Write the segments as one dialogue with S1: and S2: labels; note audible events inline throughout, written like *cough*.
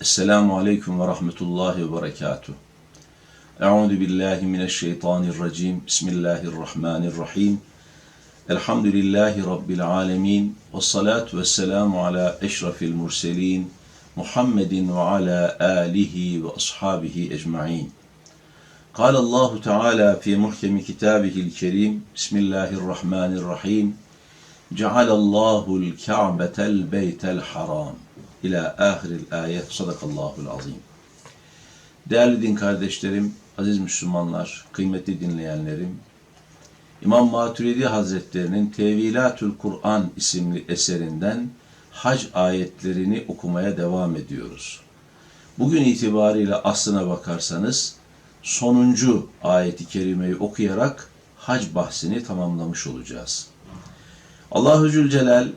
S1: Esselamu Aleyküm ve Rahmetullahi ve Berekatuh. Euzu billahi mineşşeytanirracim. Bismillahirrahmanirrahim. Elhamdülillahi Rabbil alemin. Ve salatu ve selamu ala eşrafil murselin. Muhammedin ve ala alihi ve ashabihi ecma'in. قال الله تعالى في محكم كتابه الكريم بسم الله الرحمن الرحيم جعل الله الكعبة البيت الحرام İlâ ahiril ayet sadakallahul azim. Değerli din kardeşlerim, aziz Müslümanlar, kıymetli dinleyenlerim, İmam Maturidi Hazretlerinin Tevilatül Kur'an isimli eserinden hac ayetlerini okumaya devam ediyoruz. Bugün itibariyle aslına bakarsanız sonuncu ayeti kerimeyi okuyarak hac bahsini tamamlamış olacağız. Allahu Zülcelal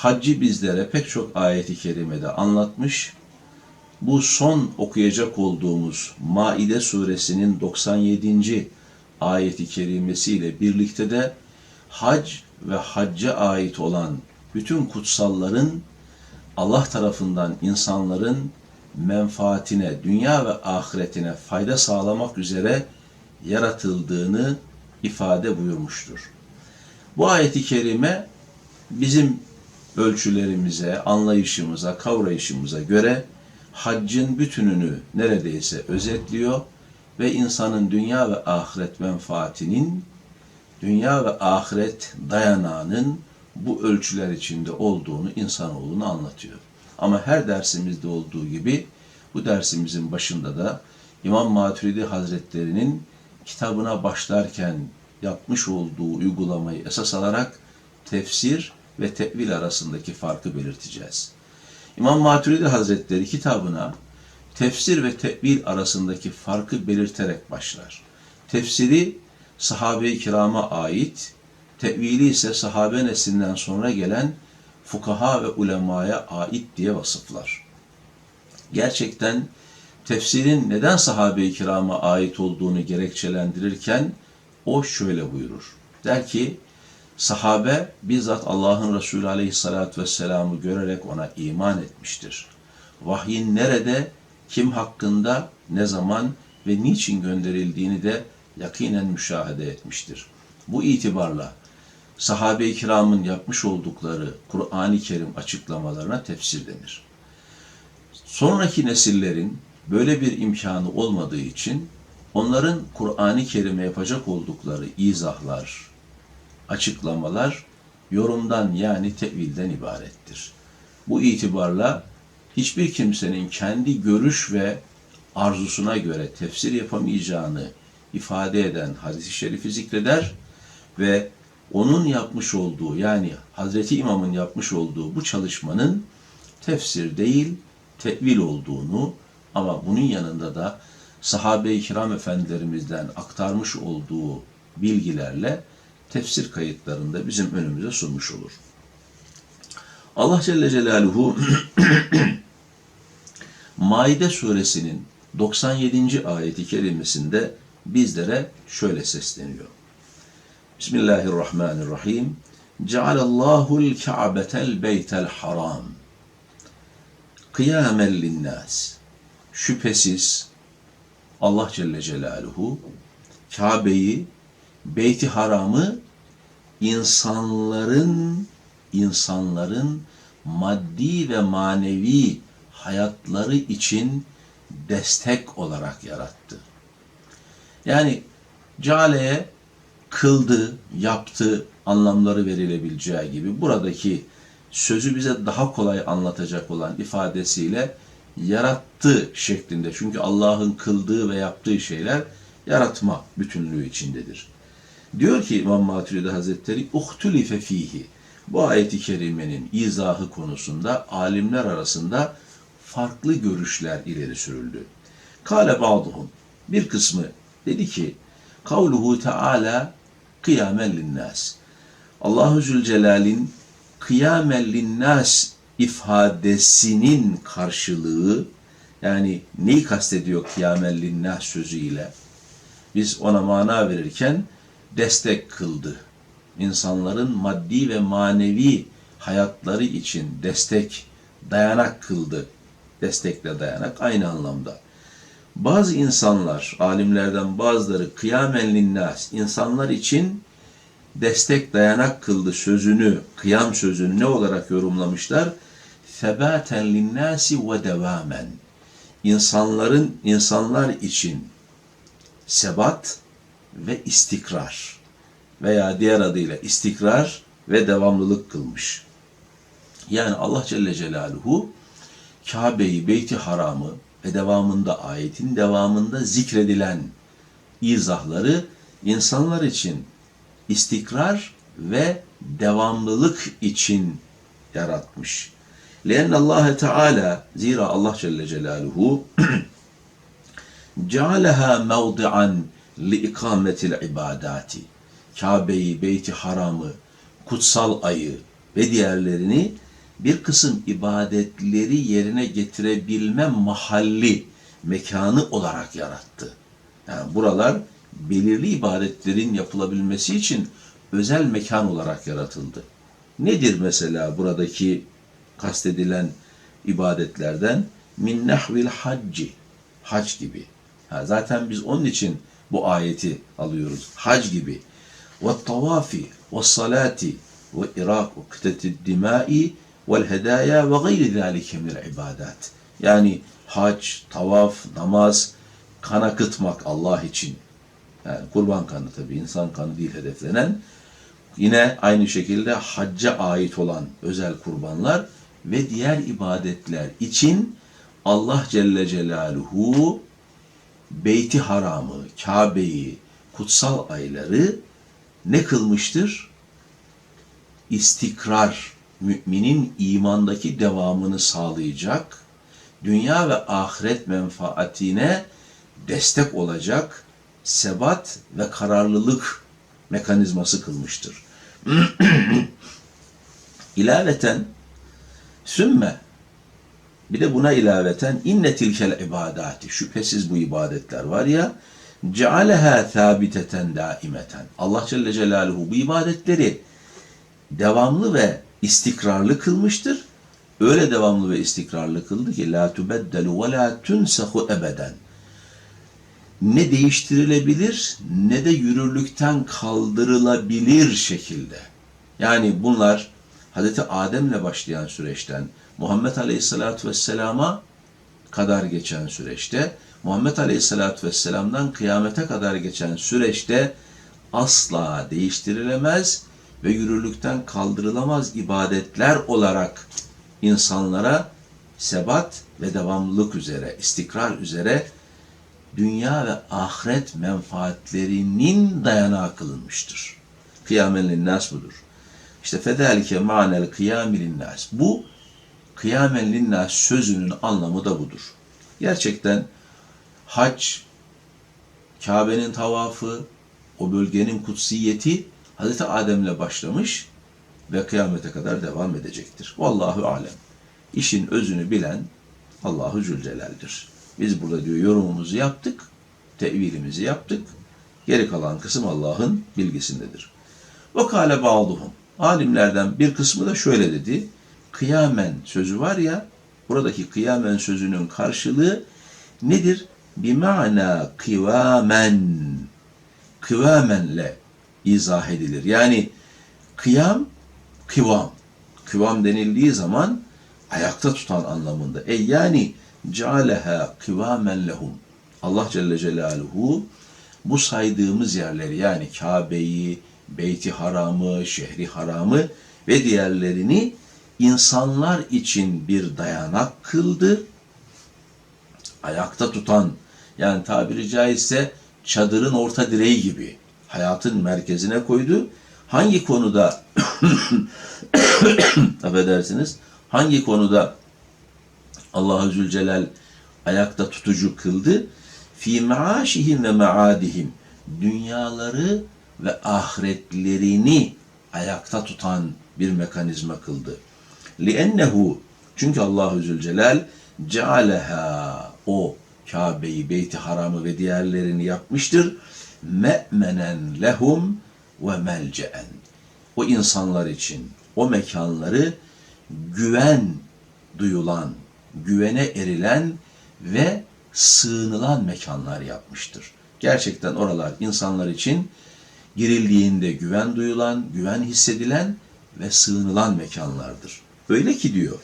S1: haccı bizlere pek çok ayeti kerimede anlatmış. Bu son okuyacak olduğumuz Maide suresinin 97. ayeti kerimesiyle birlikte de hac ve hacca ait olan bütün kutsalların Allah tarafından insanların menfaatine, dünya ve ahiretine fayda sağlamak üzere yaratıldığını ifade buyurmuştur. Bu ayeti kerime bizim ölçülerimize, anlayışımıza, kavrayışımıza göre haccın bütününü neredeyse özetliyor ve insanın dünya ve ahiret menfaatinin, dünya ve ahiret dayanağının bu ölçüler içinde olduğunu insanoğluna anlatıyor. Ama her dersimizde olduğu gibi bu dersimizin başında da İmam Maturidi Hazretleri'nin kitabına başlarken yapmış olduğu uygulamayı esas alarak tefsir ve tevil arasındaki farkı belirteceğiz. İmam Maturidi Hazretleri kitabına tefsir ve tevil arasındaki farkı belirterek başlar. Tefsiri sahabe-i kirama ait, tevili ise sahabe neslinden sonra gelen fukaha ve ulemaya ait diye vasıflar. Gerçekten tefsirin neden sahabe-i kirama ait olduğunu gerekçelendirirken o şöyle buyurur. Der ki, sahabe bizzat Allah'ın Resulü aleyhissalatü vesselam'ı görerek ona iman etmiştir. Vahyin nerede, kim hakkında, ne zaman ve niçin gönderildiğini de yakinen müşahede etmiştir. Bu itibarla sahabe-i kiramın yapmış oldukları Kur'an-ı Kerim açıklamalarına tefsir denir. Sonraki nesillerin böyle bir imkanı olmadığı için onların Kur'an-ı Kerim'e yapacak oldukları izahlar, açıklamalar yorumdan yani tevilden ibarettir. Bu itibarla hiçbir kimsenin kendi görüş ve arzusuna göre tefsir yapamayacağını ifade eden hadis-i şerifi zikreder ve onun yapmış olduğu yani Hazreti İmam'ın yapmış olduğu bu çalışmanın tefsir değil tevil olduğunu ama bunun yanında da sahabe-i kiram efendilerimizden aktarmış olduğu bilgilerle tefsir kayıtlarında bizim önümüze sunmuş olur. Allah Celle Celaluhu *clears throat* Maide suresinin 97. ayeti kerimesinde bizlere şöyle sesleniyor. Bismillahirrahmanirrahim. Cealallahu'l Ka'betel beytel haram. Kıyamen linnas. Şüphesiz Allah Celle Celaluhu Kabe'yi, Beyti Haram'ı insanların insanların maddi ve manevi hayatları için destek olarak yarattı. Yani Cale'ye kıldı, yaptı anlamları verilebileceği gibi buradaki sözü bize daha kolay anlatacak olan ifadesiyle yarattı şeklinde. Çünkü Allah'ın kıldığı ve yaptığı şeyler yaratma bütünlüğü içindedir. Diyor ki İmam Maturidi Hazretleri uhtulife fihi. Bu ayeti kerimenin izahı konusunda alimler arasında farklı görüşler ileri sürüldü. Kale ba'duhum. Bir kısmı dedi ki kavluhu teala kıyamen linnas. Allahu Zülcelal'in kıyamen linnas ifadesinin karşılığı yani neyi kastediyor kıyamen linnas sözüyle? Biz ona mana verirken destek kıldı. İnsanların maddi ve manevi hayatları için destek, dayanak kıldı destekle dayanak aynı anlamda. Bazı insanlar, alimlerden bazıları kıyamen linnas, insanlar için destek dayanak kıldı sözünü, kıyam sözünü ne olarak yorumlamışlar? Febaten linnasi ve devamen. İnsanların, insanlar için sebat ve istikrar veya diğer adıyla istikrar ve devamlılık kılmış. Yani Allah Celle Celaluhu Kabe'yi, Beyti Haram'ı ve devamında ayetin devamında zikredilen izahları insanlar için istikrar ve devamlılık için yaratmış. لأن Allah Teala zira Allah Celle Celaluhu *clears throat* cealeha mevdi'an li ikametil ibadati. Kabe'yi, Beyti Haram'ı, kutsal ayı ve diğerlerini bir kısım ibadetleri yerine getirebilme mahalli, mekanı olarak yarattı. Yani buralar belirli ibadetlerin yapılabilmesi için özel mekan olarak yaratıldı. Nedir mesela buradaki kastedilen ibadetlerden? Min nahvil hacci, hac gibi. Ha, zaten biz onun için bu ayeti alıyoruz. Hac gibi. Ve tavafi ve salati ve irak ve kıteti dimai vel hedaya ve gayri zâlike minel ibadat. Yani hac, tavaf, namaz, kan akıtmak Allah için. Yani kurban kanı tabii insan kanı değil hedeflenen. Yine aynı şekilde hacca ait olan özel kurbanlar ve diğer ibadetler için Allah Celle Celaluhu Beyti Haram'ı, Kabe'yi, kutsal ayları ne kılmıştır? İstikrar, müminin imandaki devamını sağlayacak, dünya ve ahiret menfaatine destek olacak sebat ve kararlılık mekanizması kılmıştır. *clears throat* İlaveten sümme bir de buna ilaveten inne tilkel ibadati şüphesiz bu ibadetler var ya cealeha thabiteten daimeten. Allah Celle Celaluhu bu ibadetleri devamlı ve istikrarlı kılmıştır. Öyle devamlı ve istikrarlı kıldı ki la tubeddelu ve la tunsahu ebeden. Ne değiştirilebilir ne de yürürlükten kaldırılabilir şekilde. Yani bunlar Hazreti Adem'le başlayan süreçten Muhammed Aleyhisselatü Vesselam'a kadar geçen süreçte, Muhammed Aleyhisselatü Vesselam'dan kıyamete kadar geçen süreçte asla değiştirilemez ve yürürlükten kaldırılamaz ibadetler olarak insanlara sebat ve devamlılık üzere, istikrar üzere dünya ve ahiret menfaatlerinin dayanağı kılınmıştır. Kıyamelin nas budur. İşte fedalike manel kıyamilin nas. Bu kıyamen linnas sözünün anlamı da budur. Gerçekten hac, Kabe'nin tavafı, o bölgenin kutsiyeti Hazreti Adem'le başlamış ve kıyamete kadar devam edecektir. Vallahu alem. İşin özünü bilen Allahu Zülcelal'dir. Biz burada diyor yorumumuzu yaptık, tevilimizi yaptık. Geri kalan kısım Allah'ın bilgisindedir. Ve kâle. Alimlerden bir kısmı da şöyle dedi kıyamen sözü var ya, buradaki kıyamen sözünün karşılığı nedir? Bima'na kıvamen. Kıvamenle izah edilir. Yani kıyam, kıvam. Kıvam denildiği zaman ayakta tutan anlamında. E yani cealeha kıvamen lehum. Allah Celle Celaluhu bu saydığımız yerleri yani Kabe'yi, Beyti Haram'ı, Şehri Haram'ı ve diğerlerini insanlar için bir dayanak kıldı. Ayakta tutan, yani tabiri caizse çadırın orta direği gibi hayatın merkezine koydu. Hangi konuda *coughs* affedersiniz, hangi konuda Allah-u Zülcelal ayakta tutucu kıldı? Fi maaşihim ve maadihim dünyaları ve ahiretlerini ayakta tutan bir mekanizma kıldı. لِأَنَّهُ Çünkü Allahu Zülcelal cealeha o Kabe'yi, Beyti Haram'ı ve diğerlerini yapmıştır. Me'menen lehum ve melce'en. O insanlar için o mekanları güven duyulan, güvene erilen ve sığınılan mekanlar yapmıştır. Gerçekten oralar insanlar için girildiğinde güven duyulan, güven hissedilen ve sığınılan mekanlardır. Öyle ki diyor,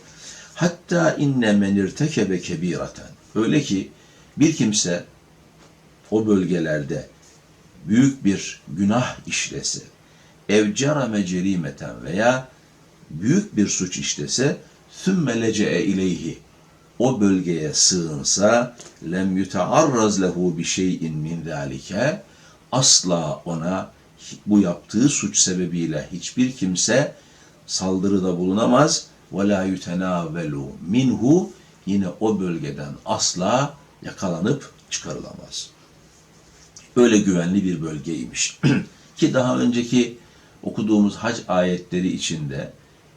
S1: hatta inne men irtekebe kebiraten. Öyle ki bir kimse o bölgelerde büyük bir günah işlese, evcara mecerimeten veya büyük bir suç işlese, sümme lece'e ileyhi, o bölgeye sığınsa, lem yutearraz lehu bi şeyin min zalike, asla ona bu yaptığı suç sebebiyle hiçbir kimse saldırıda bulunamaz ve la yutenavelu minhu yine o bölgeden asla yakalanıp çıkarılamaz. Öyle güvenli bir bölgeymiş. *clears throat* Ki daha önceki okuduğumuz hac ayetleri içinde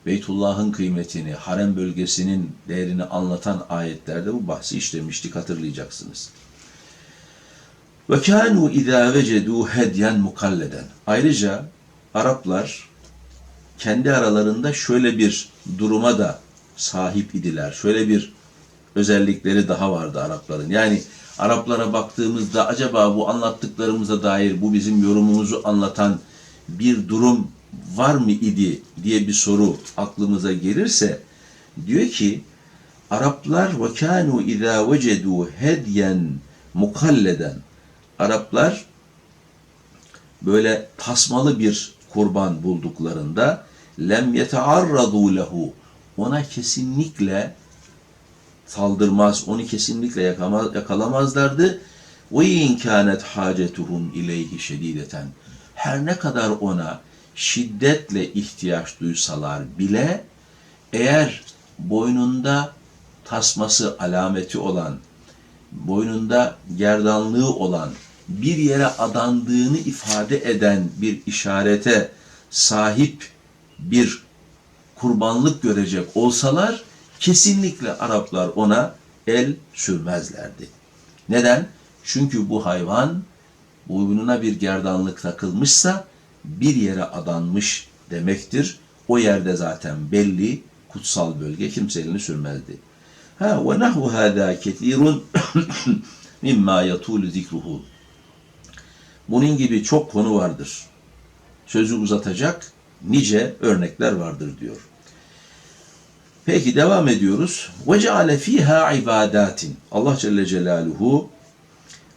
S1: Beytullah'ın kıymetini, harem bölgesinin değerini anlatan ayetlerde bu bahsi işlemiştik hatırlayacaksınız. Ve kânû izâ vecedû hedyen mukalleden. Ayrıca Araplar kendi aralarında şöyle bir duruma da sahip idiler. Şöyle bir özellikleri daha vardı Arapların. Yani Araplara baktığımızda acaba bu anlattıklarımıza dair bu bizim yorumumuzu anlatan bir durum var mı idi diye bir soru aklımıza gelirse diyor ki Araplar ve kanu iza vecedu hedyen mukalleden Araplar böyle tasmalı bir kurban bulduklarında lem yetearradu lehu ona kesinlikle saldırmaz, onu kesinlikle yakama- yakalamazlardı. Ve in kânet hacetuhum ileyhi şedideten. Her ne kadar ona şiddetle ihtiyaç duysalar bile eğer boynunda tasması alameti olan, boynunda gerdanlığı olan, bir yere adandığını ifade eden bir işarete sahip bir kurbanlık görecek olsalar kesinlikle Araplar ona el sürmezlerdi. Neden? Çünkü bu hayvan boynuna bir gerdanlık takılmışsa bir yere adanmış demektir. O yerde zaten belli kutsal bölge kimse elini sürmezdi. Ha ve nahu hâzâ ketirun *coughs* mimma yatûlu zikruhu. Bunun gibi çok konu vardır. Sözü uzatacak nice örnekler vardır diyor. Peki devam ediyoruz. Ve ceale fiha ibadatin. Allah Celle Celaluhu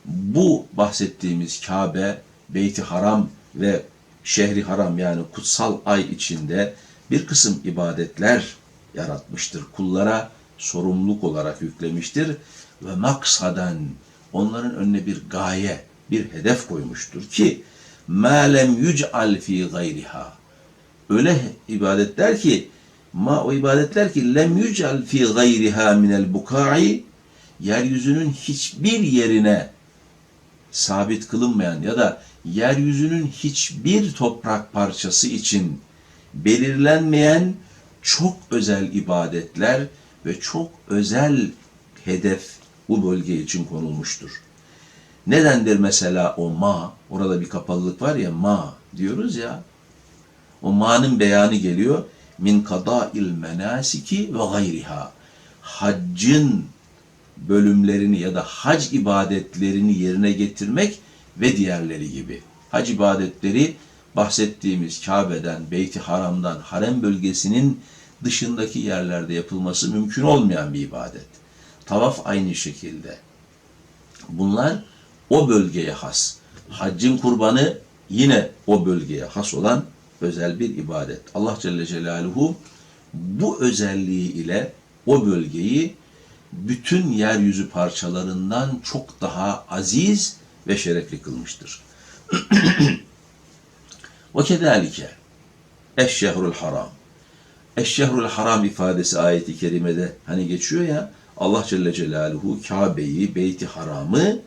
S1: bu bahsettiğimiz Kabe, Beyti Haram ve Şehri Haram yani kutsal ay içinde bir kısım ibadetler yaratmıştır. Kullara sorumluluk olarak yüklemiştir ve maksaden onların önüne bir gaye, bir hedef koymuştur ki ma lem yuc'al fi gayriha. Öyle ibadetler ki ma o ibadetler ki lem yuc'al fi gayriha minel bukai yeryüzünün hiçbir yerine sabit kılınmayan ya da yeryüzünün hiçbir toprak parçası için belirlenmeyen çok özel ibadetler ve çok özel hedef bu bölge için konulmuştur. Nedendir mesela o ma, orada bir kapalılık var ya ma diyoruz ya. O ma'nın beyanı geliyor. Min kada'il menasiki ve gayriha. Haccın bölümlerini ya da hac ibadetlerini yerine getirmek ve diğerleri gibi. Hac ibadetleri bahsettiğimiz Kabe'den, Beyti Haram'dan, harem bölgesinin dışındaki yerlerde yapılması mümkün olmayan bir ibadet. Tavaf aynı şekilde. Bunlar o bölgeye has. Haccın kurbanı yine o bölgeye has olan özel bir ibadet. Allah Celle Celaluhu bu özelliği ile o bölgeyi bütün yeryüzü parçalarından çok daha aziz ve şerefli kılmıştır. *clears throat* Ve kezalike eşşehrul haram. Eşşehrul haram ifadesi ayeti kerimede hani geçiyor ya Allah Celle Celaluhu Kabe'yi, Beyti Haram'ı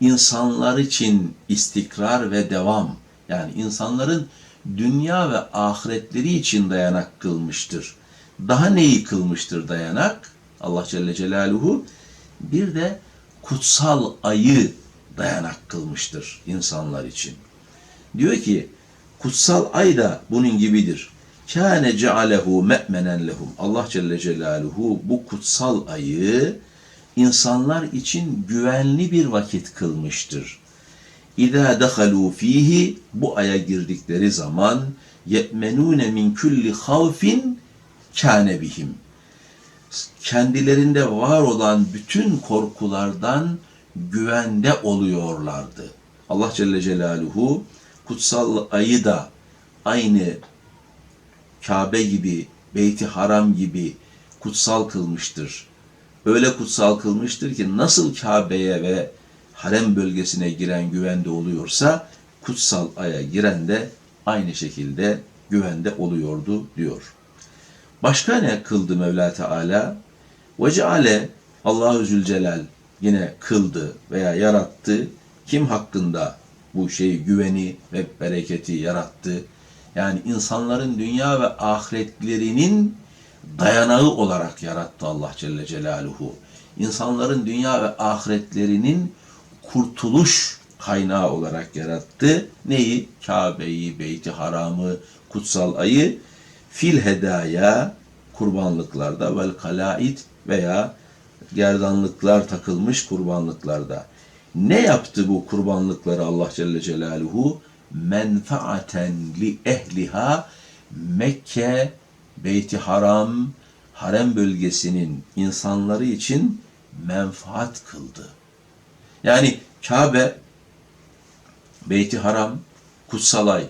S1: insanlar için istikrar ve devam yani insanların dünya ve ahiretleri için dayanak kılmıştır. Daha neyi kılmıştır dayanak? Allah Celle Celaluhu bir de kutsal ayı dayanak kılmıştır insanlar için. Diyor ki kutsal ay da bunun gibidir. kâne cealehu me'menen lehum. Allah Celle Celaluhu bu kutsal ayı insanlar için güvenli bir vakit kılmıştır. İza dehalu fihi bu aya girdikleri zaman ye'menune min kulli havfin kâne bihim. Kendilerinde var olan bütün korkulardan güvende oluyorlardı. Allah Celle Celaluhu kutsal ayı da aynı Kabe gibi, Beyti Haram gibi kutsal kılmıştır. Öyle kutsal kılmıştır ki nasıl Kabe'ye ve harem bölgesine giren güvende oluyorsa kutsal aya giren de aynı şekilde güvende oluyordu diyor. Başka ne kıldı Mevla Teala? Ve ceale Allahu Zülcelal yine kıldı veya yarattı. Kim hakkında bu şeyi güveni ve bereketi yarattı? Yani insanların dünya ve ahiretlerinin dayanağı olarak yarattı Allah Celle Celaluhu. İnsanların dünya ve ahiretlerinin kurtuluş kaynağı olarak yarattı. Neyi? Kabe'yi, Beyti Haram'ı, kutsal ayı fil hedaya kurbanlıklarda vel kalait veya gerdanlıklar takılmış kurbanlıklarda. Ne yaptı bu kurbanlıkları Allah Celle Celaluhu? Menfaaten li ehliha Mekke, Beyti Haram, harem bölgesinin insanları için menfaat kıldı. Yani Kabe, Beyti Haram, Kutsalay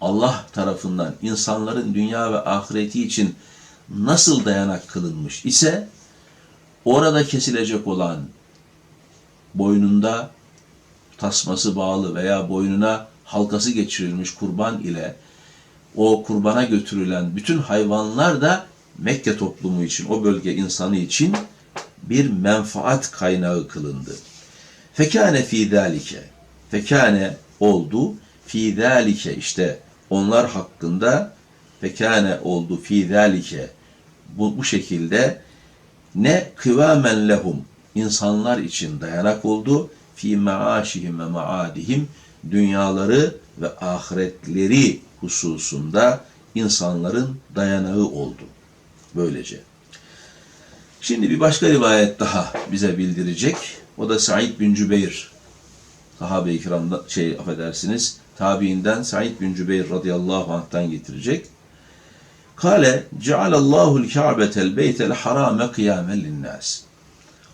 S1: Allah tarafından insanların dünya ve ahireti için nasıl dayanak kılınmış ise orada kesilecek olan boynunda tasması bağlı veya boynuna halkası geçirilmiş kurban ile o kurbana götürülen bütün hayvanlar da Mekke toplumu için, o bölge insanı için bir menfaat kaynağı kılındı. Fekane fi zalike. Fekane oldu. Fi zalike işte onlar hakkında fekane oldu fi zalike. Bu, bu şekilde ne kıvamen lehum insanlar için dayanak oldu. Fi maaşihim ve maadihim dünyaları ve ahiretleri hususunda insanların dayanağı oldu. Böylece. Şimdi bir başka rivayet daha bize bildirecek. O da Said bin Cübeyr. Sahabe-i kiramda şey affedersiniz. Tabiinden Said bin Cübeyr radıyallahu anh'tan getirecek. Kale cealallahu'l Ka'betel beytel harame kıyamen linnas.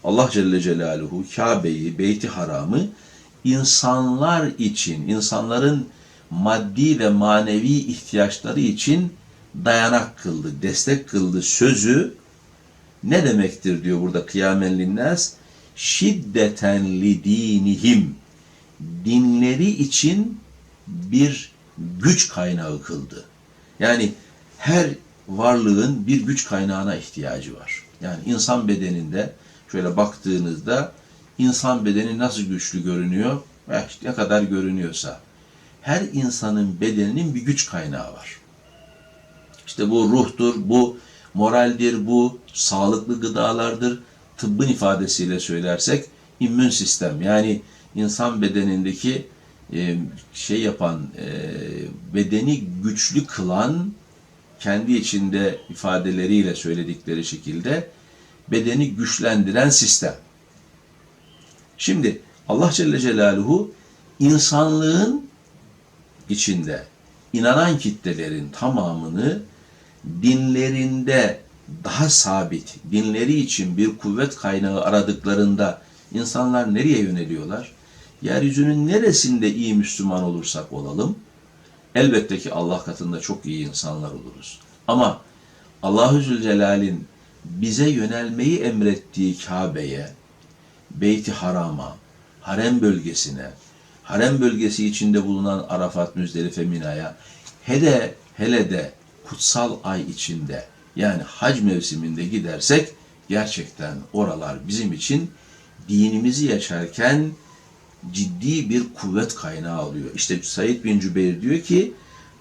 S1: Allah Celle Celaluhu Kabe'yi, Beyti Haram'ı insanlar için, insanların maddi ve manevi ihtiyaçları için dayanak kıldı, destek kıldı sözü ne demektir diyor burada kıyamen linnas? Şiddeten li. Dinleri için bir güç kaynağı kıldı. Yani her varlığın bir güç kaynağına ihtiyacı var. Yani insan bedeninde şöyle baktığınızda insan bedeni nasıl güçlü görünüyor? Eh, ne kadar görünüyorsa. Her insanın bedeninin bir güç kaynağı var. İşte bu ruhtur, bu moraldir, bu sağlıklı gıdalardır. Tıbbın ifadesiyle söylersek immün sistem yani insan bedenindeki e, şey yapan e, bedeni güçlü kılan kendi içinde ifadeleriyle söyledikleri şekilde bedeni güçlendiren sistem. Şimdi Allah Celle Celaluhu insanlığın içinde inanan kitlelerin tamamını dinlerinde daha sabit, dinleri için bir kuvvet kaynağı aradıklarında insanlar nereye yöneliyorlar? Yeryüzünün neresinde iyi Müslüman olursak olalım, elbette ki Allah katında çok iyi insanlar oluruz. Ama Allahü Zülcelal'in bize yönelmeyi emrettiği Kabe'ye, Beyti Haram'a, harem bölgesine, harem bölgesi içinde bulunan Arafat, Müzdelife, Mina'ya, hele hele de kutsal ay içinde yani hac mevsiminde gidersek gerçekten oralar bizim için dinimizi yaşarken ciddi bir kuvvet kaynağı oluyor. İşte Said bin Cübeyr diyor ki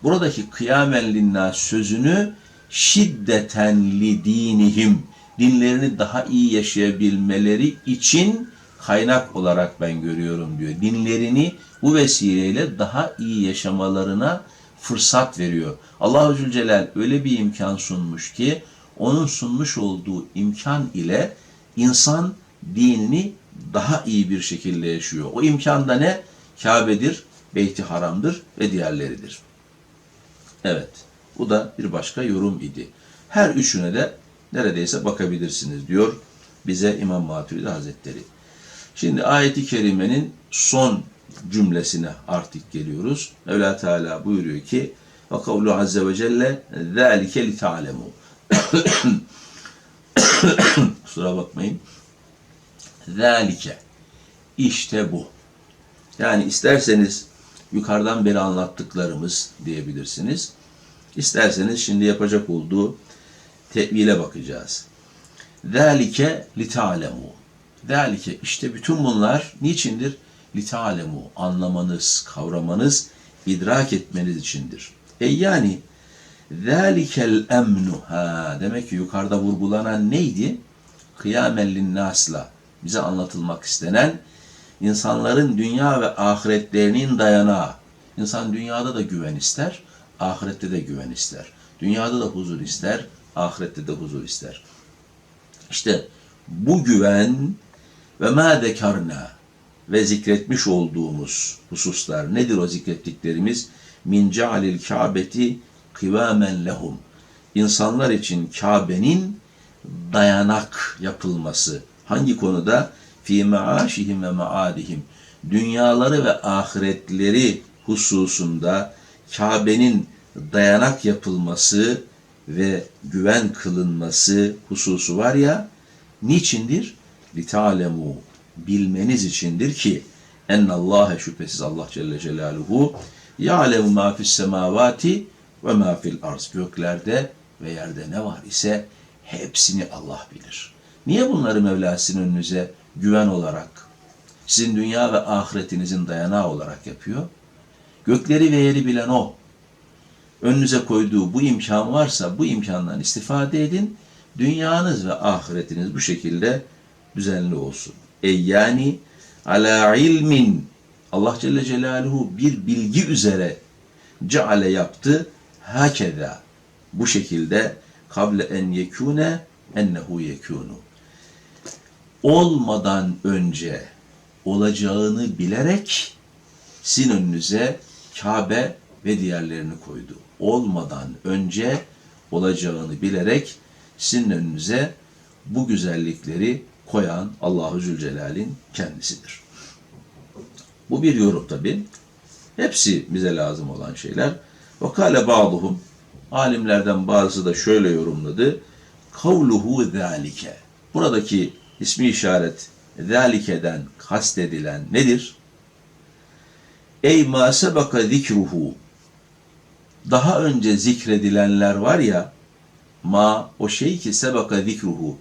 S1: buradaki kıyamen linnas sözünü şiddeten li dinihim dinlerini daha iyi yaşayabilmeleri için kaynak olarak ben görüyorum diyor. Dinlerini bu vesileyle daha iyi yaşamalarına fırsat veriyor. Allahu Zülcelal öyle bir imkan sunmuş ki onun sunmuş olduğu imkan ile insan dinini daha iyi bir şekilde yaşıyor. O imkan da ne? Kabe'dir, Beyti Haram'dır ve diğerleridir. Evet, bu da bir başka yorum idi. Her üçüne de neredeyse bakabilirsiniz diyor bize İmam Maturidi Hazretleri. Şimdi ayeti kerimenin son cümlesine artık geliyoruz. Mevla Teala buyuruyor ki ve kavlu azze ve celle zâlike li ta'lemu. *coughs* Kusura bakmayın. Zâlike. İşte bu. Yani isterseniz yukarıdan beri anlattıklarımız diyebilirsiniz. İsterseniz şimdi yapacak olduğu tevile bakacağız. Zâlike li ta'lemu. Zâlike işte bütün bunlar niçindir? Li ta'lemu. Anlamanız, kavramanız, idrak etmeniz içindir. E yani zâlikel emnu. Ha, demek ki yukarıda vurgulanan neydi? Kıyamen linnâsla. Bize anlatılmak istenen insanların dünya ve ahiretlerinin dayanağı. İnsan dünyada da güven ister, ahirette de güven ister. Dünyada da huzur ister, ahirette de huzur ister. İşte bu güven ve ma dekarna ve zikretmiş olduğumuz hususlar nedir o zikrettiklerimiz? Min cealil kâbeti kıvamen lehum. İnsanlar için Kabe'nin dayanak yapılması. Hangi konuda? Fi maaşihim ve maadihim. Dünyaları ve ahiretleri hususunda Kabe'nin dayanak yapılması ve güven kılınması hususu var ya, niçindir? لِتَعْلَمُوا Bilmeniz içindir ki ennallâhe şüphesiz Allah Celle Celaluhu ya'lemu ma fis semavati ve ma fil arz. Göklerde ve yerde ne var ise hepsini Allah bilir. Niye bunları Mevlasının önünüze güven olarak, sizin dünya ve ahiretinizin dayanağı olarak yapıyor? Gökleri ve yeri bilen O. Önünüze koyduğu bu imkan varsa bu imkandan istifade edin. Dünyanız ve ahiretiniz bu şekilde düzenli olsun. E yani ala ilmin Allah Celle Celaluhu bir bilgi üzere ceale yaptı. Hakeza bu şekilde kable en yekune ennehu yekunu. Olmadan önce olacağını bilerek sizin önünüze Kabe ve diğerlerini koydu. Olmadan önce olacağını bilerek sizin önünüze bu güzellikleri koyan Allahu Zülcelal'in kendisidir. Bu bir yorum tabi. Hepsi bize lazım olan şeyler. Vakale ba'duhum alimlerden bazısı da şöyle yorumladı. Kavluhu zâlike. Buradaki ismi işaret zâlikeden kastedilen nedir? Ey ma sebaka zikruhu. Daha önce zikredilenler var ya, ma o şey ki sebaka zikruhu.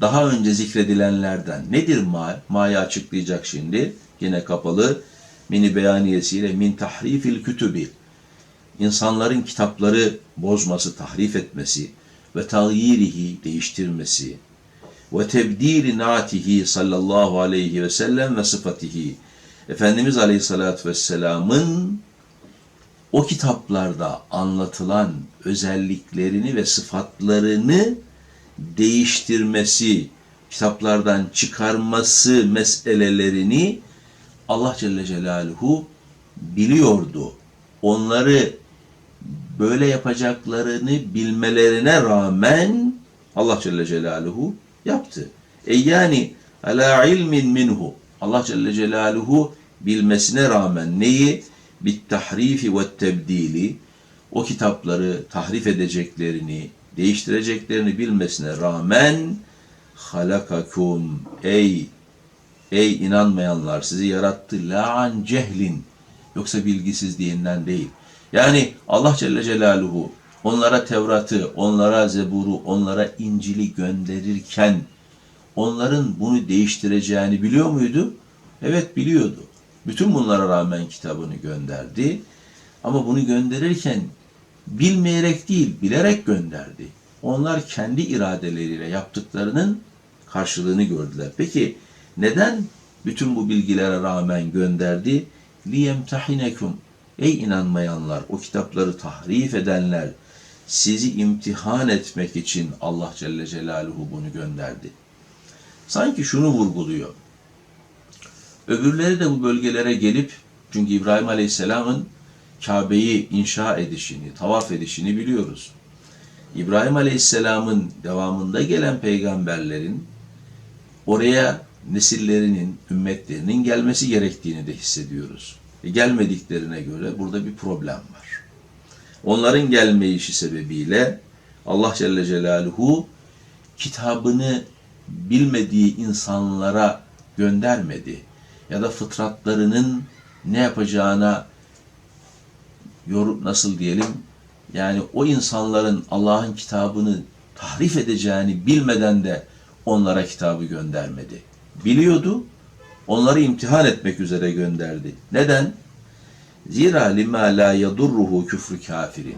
S1: Daha önce zikredilenlerden nedir ma? Ma'yı açıklayacak şimdi. Yine kapalı mini beyaniyesiyle min tahrifil kütübi. İnsanların kitapları bozması, tahrif etmesi ve tagyirihi değiştirmesi ve tebdili naatihi sallallahu aleyhi ve sellem ve sıfatihi Efendimiz Aleyhisselatü Vesselam'ın o kitaplarda anlatılan özelliklerini ve sıfatlarını değiştirmesi, kitaplardan çıkarması meselelerini Allah Celle Celaluhu biliyordu. Onları böyle yapacaklarını bilmelerine rağmen Allah Celle Celaluhu yaptı. E yani ala ilmin minhu Allah Celle Celaluhu bilmesine rağmen neyi? Bit tahrifi ve tebdili o kitapları tahrif edeceklerini, değiştireceklerini bilmesine rağmen halakakum ey ey inanmayanlar sizi yarattı la an cehlin yoksa bilgisizliğinden değil. Yani Allah Celle Celaluhu onlara Tevrat'ı, onlara Zebur'u, onlara İncil'i gönderirken onların bunu değiştireceğini biliyor muydu? Evet biliyordu. Bütün bunlara rağmen kitabını gönderdi. Ama bunu gönderirken bilmeyerek değil, bilerek gönderdi. Onlar kendi iradeleriyle yaptıklarının karşılığını gördüler. Peki neden bütün bu bilgilere rağmen gönderdi? لِيَمْتَحِنَكُمْ Ey inanmayanlar, o kitapları tahrif edenler, sizi imtihan etmek için Allah Celle Celaluhu bunu gönderdi. Sanki şunu vurguluyor. Öbürleri de bu bölgelere gelip, çünkü İbrahim Aleyhisselam'ın Kabe'yi inşa edişini, tavaf edişini biliyoruz. İbrahim Aleyhisselam'ın devamında gelen peygamberlerin oraya nesillerinin, ümmetlerinin gelmesi gerektiğini de hissediyoruz. E gelmediklerine göre burada bir problem var. Onların gelmeyişi sebebiyle Allah Celle Celaluhu kitabını bilmediği insanlara göndermedi. Ya da fıtratlarının ne yapacağına yorum nasıl diyelim yani o insanların Allah'ın kitabını tahrif edeceğini bilmeden de onlara kitabı göndermedi. Biliyordu, onları imtihan etmek üzere gönderdi. Neden? Zira lima la yadurruhu küfrü kafirin.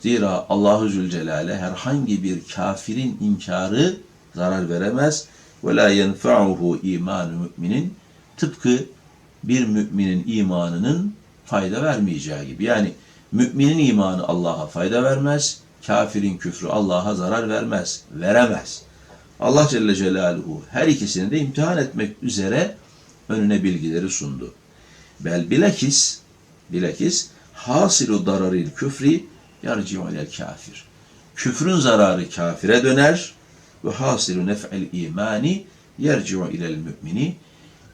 S1: Zira Allahu Zülcelal'e herhangi bir kafirin inkarı zarar veremez. Ve la yenfa'uhu imanu müminin tıpkı bir müminin imanının fayda vermeyeceği gibi. Yani müminin imanı Allah'a fayda vermez, kafirin küfrü Allah'a zarar vermez, veremez. Allah Celle Celaluhu her ikisini de imtihan etmek üzere önüne bilgileri sundu. Bel bilakis, bilakis hasilu dararil küfri yarci'u ilel kafir. Küfrün zararı kafire döner ve hasilu nef'el imani yerci'u ilel mümini.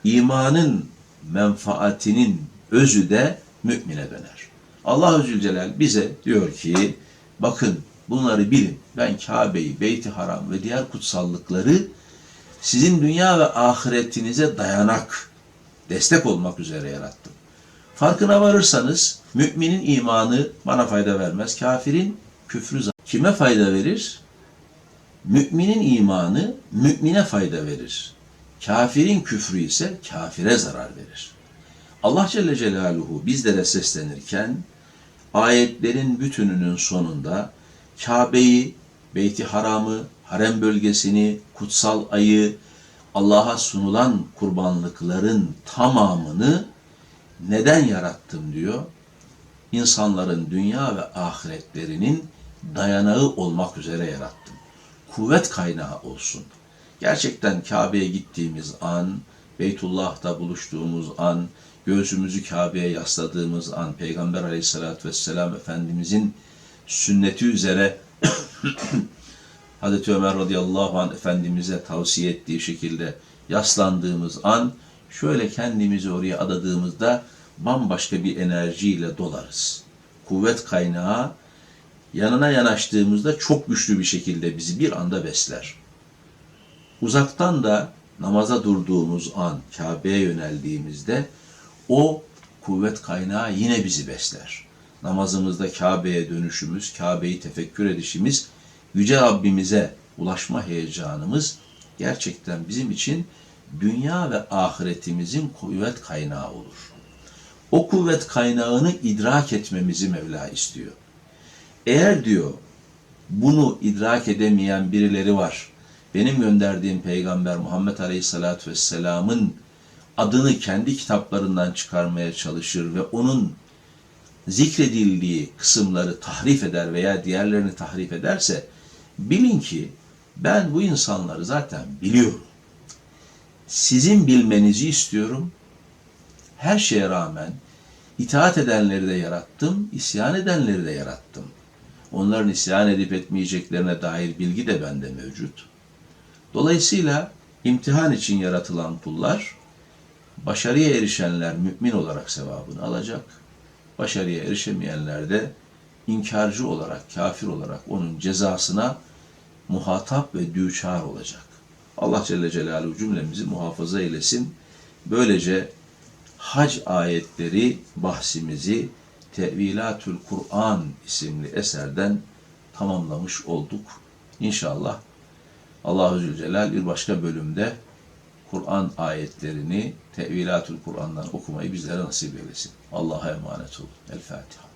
S1: İmanın menfaatinin özü de mümine döner. Allah Zülcelal bize diyor ki bakın bunları bilin. Ben Kabe'yi, Beyt-i Haram ve diğer kutsallıkları sizin dünya ve ahiretinize dayanak, destek olmak üzere yarattım. Farkına varırsanız müminin imanı bana fayda vermez. Kafirin küfrü kime fayda verir? Müminin imanı mümine fayda verir. Kafirin küfrü ise kafire zarar verir. Allah Celle Celaluhu bizlere seslenirken ayetlerin bütününün sonunda Kabe'yi, Beyti Haram'ı, harem bölgesini, kutsal ayı, Allah'a sunulan kurbanlıkların tamamını neden yarattım diyor. İnsanların dünya ve ahiretlerinin dayanağı olmak üzere yarattım. Kuvvet kaynağı olsun. Gerçekten Kabe'ye gittiğimiz an, Beytullah'ta buluştuğumuz an, göğsümüzü Kabe'ye yasladığımız an, Peygamber aleyhissalatü vesselam Efendimizin sünneti üzere *clears throat* Hazreti Ömer radıyallahu anh Efendimiz'e tavsiye ettiği şekilde yaslandığımız an şöyle kendimizi oraya adadığımızda bambaşka bir enerjiyle dolarız. Kuvvet kaynağı yanına yanaştığımızda çok güçlü bir şekilde bizi bir anda besler. Uzaktan da namaza durduğumuz an, Kabe'ye yöneldiğimizde o kuvvet kaynağı yine bizi besler. Namazımızda Kabe'ye dönüşümüz, Kabe'yi tefekkür edişimiz, Yüce Rabbimize ulaşma heyecanımız gerçekten bizim için dünya ve ahiretimizin kuvvet kaynağı olur. O kuvvet kaynağını idrak etmemizi Mevla istiyor. Eğer diyor bunu idrak edemeyen birileri var. Benim gönderdiğim peygamber Muhammed Aleyhisselatü Vesselam'ın adını kendi kitaplarından çıkarmaya çalışır ve onun zikredildiği kısımları tahrif eder veya diğerlerini tahrif ederse bilin ki ben bu insanları zaten biliyorum. Sizin bilmenizi istiyorum. Her şeye rağmen itaat edenleri de yarattım, isyan edenleri de yarattım. Onların isyan edip etmeyeceklerine dair bilgi de bende mevcut. Dolayısıyla imtihan için yaratılan kullar, başarıya erişenler mümin olarak sevabını alacak, başarıya erişemeyenler de inkarcı olarak, kafir olarak onun cezasına muhatap ve düçar olacak. Allah Celle Celaluhu cümlemizi muhafaza eylesin. Böylece hac ayetleri bahsimizi Tevilatül Kur'an isimli eserden tamamlamış olduk. İnşallah Allahu Zülcelal bir başka bölümde Kur'an ayetlerini Tevilatül Kur'an'dan okumayı bizlere nasip eylesin. Allah'a emanet olun. El Fatiha.